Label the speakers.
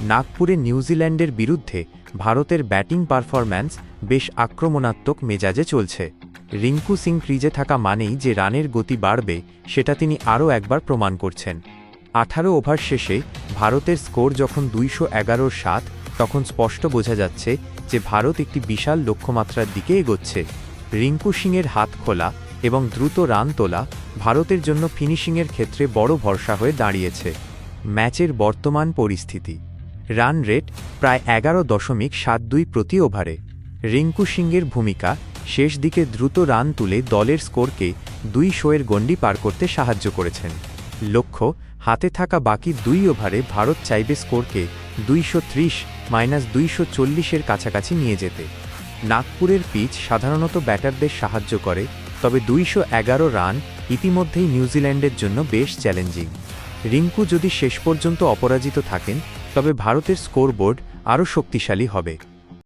Speaker 1: নাগপুরে নিউজিল্যান্ডের বিরুদ্ধে ভারতের ব্যাটিং পারফরম্যান্স বেশ আক্রমণাত্মক মেজাজে চলছে। রিঙ্কু সিং ক্রিজে থাকা মানেই যে রানের গতি বাড়বে, সেটা তিনি আরও একবার প্রমাণ করছেন। আঠারো ওভার শেষে ভারতের স্কোর যখন দুইশো এগারোর সাত, তখন স্পষ্ট বোঝা যাচ্ছে যে ভারত একটি বিশাল লক্ষ্যমাত্রার দিকে এগোচ্ছে। রিঙ্কু সিংয়ের হাত খোলা এবং দ্রুত রান তোলা ভারতের জন্য ফিনিশিংয়ের ক্ষেত্রে বড় ভরসা হয়ে দাঁড়িয়েছে। ম্যাচের বর্তমান পরিস্থিতি রান রেট প্রায় এগারো দশমিক সাত দুই প্রতি ওভারে। রিঙ্কু সিংয়ের ভূমিকা শেষ দিকে দ্রুত রান তুলে দলের স্কোরকে দুই শোয়ের গণ্ডি পার করতে সাহায্য করেছেন। লক্ষ্য, হাতে থাকা বাকি দুই ওভারে ভারত চাইবে স্কোরকে দুইশো ত্রিশ মাইনাস দুইশো চল্লিশের কাছাকাছি নিয়ে যেতে। নাগপুরের পিচ সাধারণত ব্যাটারদের সাহায্য করে, তবে দুইশো এগারো রান ইতিমধ্যেই নিউজিল্যান্ডের জন্য বেশ চ্যালেঞ্জিং। রিঙ্কু যদি শেষ পর্যন্ত অপরাজিত থাকেন তবে ভারতের স্কোরবোর্ড আরও শক্তিশালী হবে।